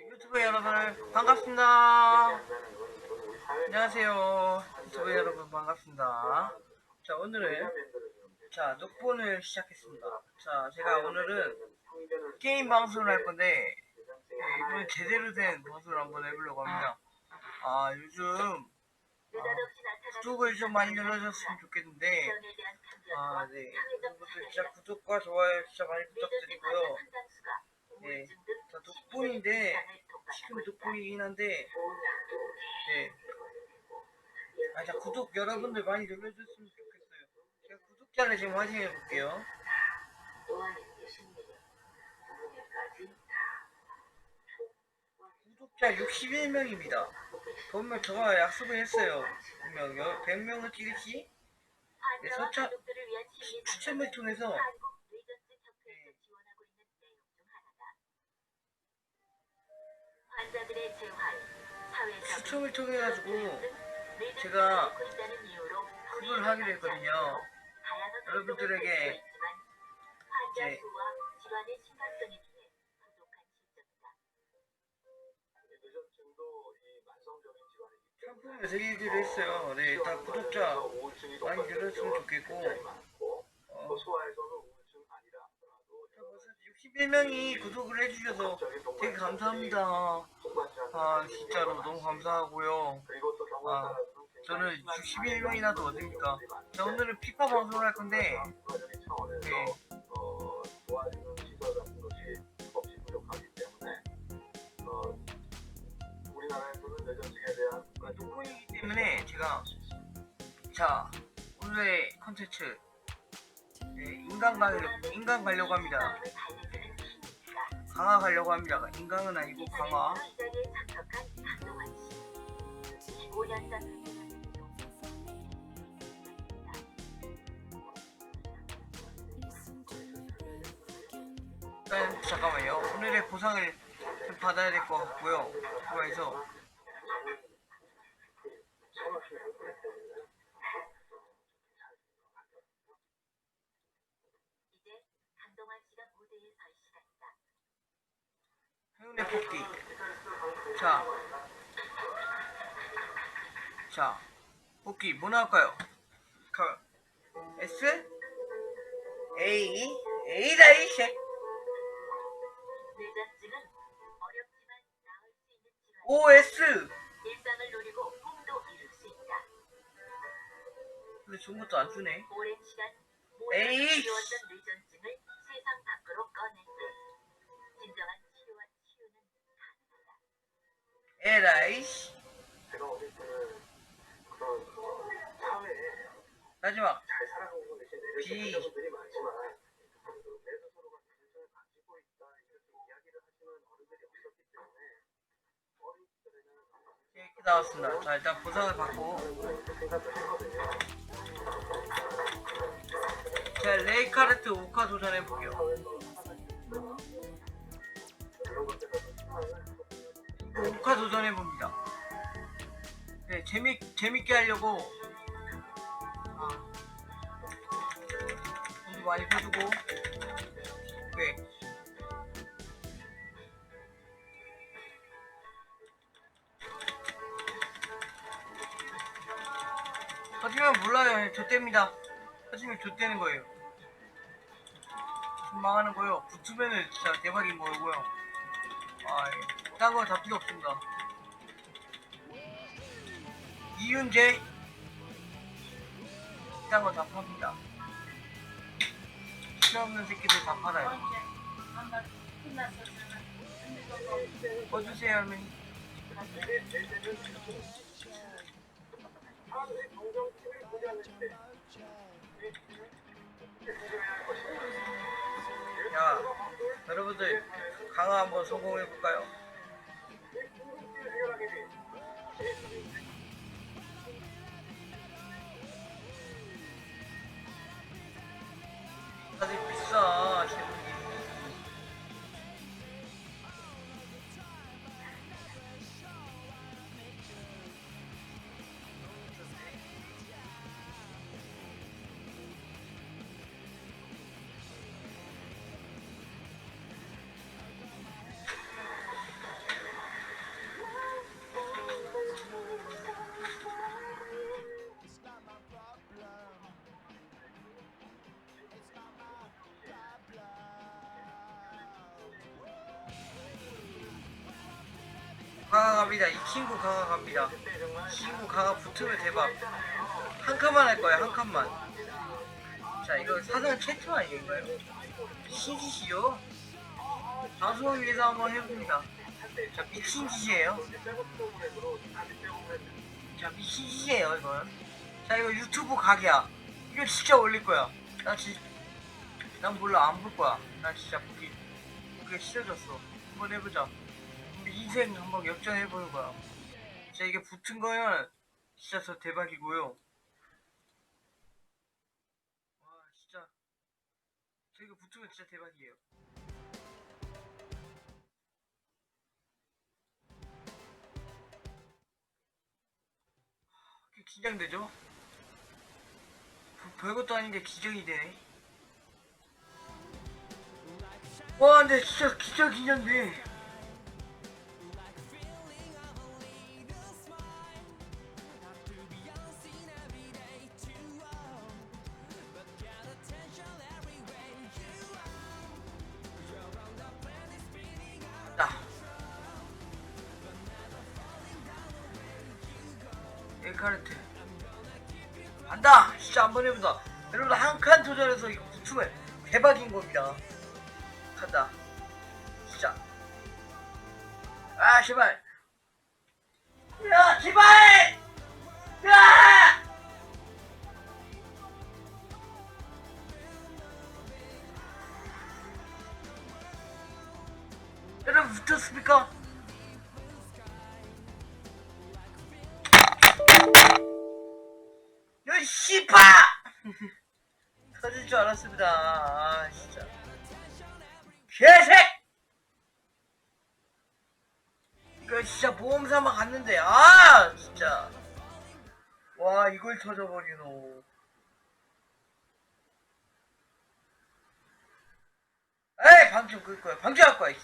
유튜브 여러분 반갑습니다. 안녕하세요. 유튜브 여러분 반갑습니다. 자 오늘은 자 녹본을 시작했습니다. 자 제가 오늘은 게임 방송을 할 건데 네, 이번에 제대로 된 방송을 한번 해보려고 합니다. 아 요즘 아, 구독을 좀 많이 눌러줬으면 좋겠는데 아 네. 진짜 구독과 좋아요 진짜 많이 부탁드리고요. 네. 자 녹본인데 지금 녹본이긴 한데 네. 아, 자, 구독 여러분들 많이 눌러줬으면 좋겠어요. 제가 구독자를 지금 확인해 볼게요. 구독자 61명입니다. 분명 저가 약속을 했어요. 분명 100명을 찍을지 네, 소차 추첨을 통해서 환자들의 재활, 사회적 추첨을 통해 가지고 제가 그걸 하기로 했거든요. 여러분들에게 이제. 상품을 드리기로 했어요. 네, 다 구독자 많이 늘었으면 좋겠고 어, 자, 벌써 61명이 구독을 해주셔서 되게 감사합니다. 아 진짜로 너무 감사하고요. 아, 저는 61명이나 더 어딥니까? 자 오늘은 피파 방송을 할 건데 네, 녹음이기 때문에 제가 자 오늘의 컨텐츠 네, 인간 가려 인간 가려고 합니다. 강화 가려고 합니다. 인간은 아니고 강화. 참석한 한동환 씨. 25년 전 일단 잠깐만요. 오늘의 보상을 좀 받아야 될 것 같고요. 시간이다. 행운의 뽑기. 자, 자, 뽑기 뭐 나올까요? 가 S A A다 이씨. 뇌전증은 어렵지만 나을 수 있는 질환. O S. 일상을 누리고 꿈도 이룰 수 있다. 근데 좋은 것도 안 주네. 오랜 시간 에이! 모두가 지워왔던 뇌전증을 세상 밖으로 때 진정한 에라이씨. 제가 어릴 때는 그런 어, 사회에 마지막 잘 살아가고 계신 비. 분들이 많지만 내 스스로가 자존심을 가지고 있다 이렇게 이야기를 하시는 어른들이 없었기 때문에 어린 시절에는 이렇게 나왔습니다. 자 일단 보상을 받고. 제가 레이카르트 오카 도전해 볼게요. 오카 도전해 봅니다. 네 재미 재밌게 하려고 아, 돈도 많이 퍼주고 네. 하지만 몰라요. 좆됩니다. 하지만 좆되는 거예요. 좀 망하는 거예요. 붙으면은 진짜 대박이 뭐고요. 아, 예. 딴거 다 필요 없습니다. 이윤재 딴거다 팝니다. 실없는 새끼들 다 팔아요. 꺼주세요, 할머니. 야, 여러분들 강화 한번 성공해 볼까요? 강화 갑니다. 이 친구 강화 갑니다. 친구 강화 붙으면 대박. 한 칸만 할 거예요 한 칸만. 자 이거 사전 채팅 아닌가요? 신짓이요? 방송을 위해서 한번 해봅니다. 자 미친 짓이에요. 자 미친 짓이에요 이건. 자 이거 유튜브 각이야. 이거 진짜 올릴 거야. 나 진, 난 몰라. 안 볼 거야. 난 진짜 보기. 보기 싫어졌어. 한번 해보자 우리 인생 한번 역전해보는 거야. 자 이게 붙은 거는 진짜 저 대박이고요. 와 진짜. 저 이거 붙으면 진짜 대박이에요. 긴장되죠? 별- 별것도 아닌데 긴장이 되네 와 근데 진짜 진짜 긴장돼 에카르트. 간다! 진짜 한번 해보자 여러분들 한칸 도전해서 이거 붙으면 대박인 겁니다. 간다. 진짜 아 제발 씨바 터질 줄 알았습니다. 아 진짜. 개색! 이거 진짜 보험사만 갔는데 아 진짜. 와 이걸 터져버리노. 에이 방좀 끌 거야. 방지할 거야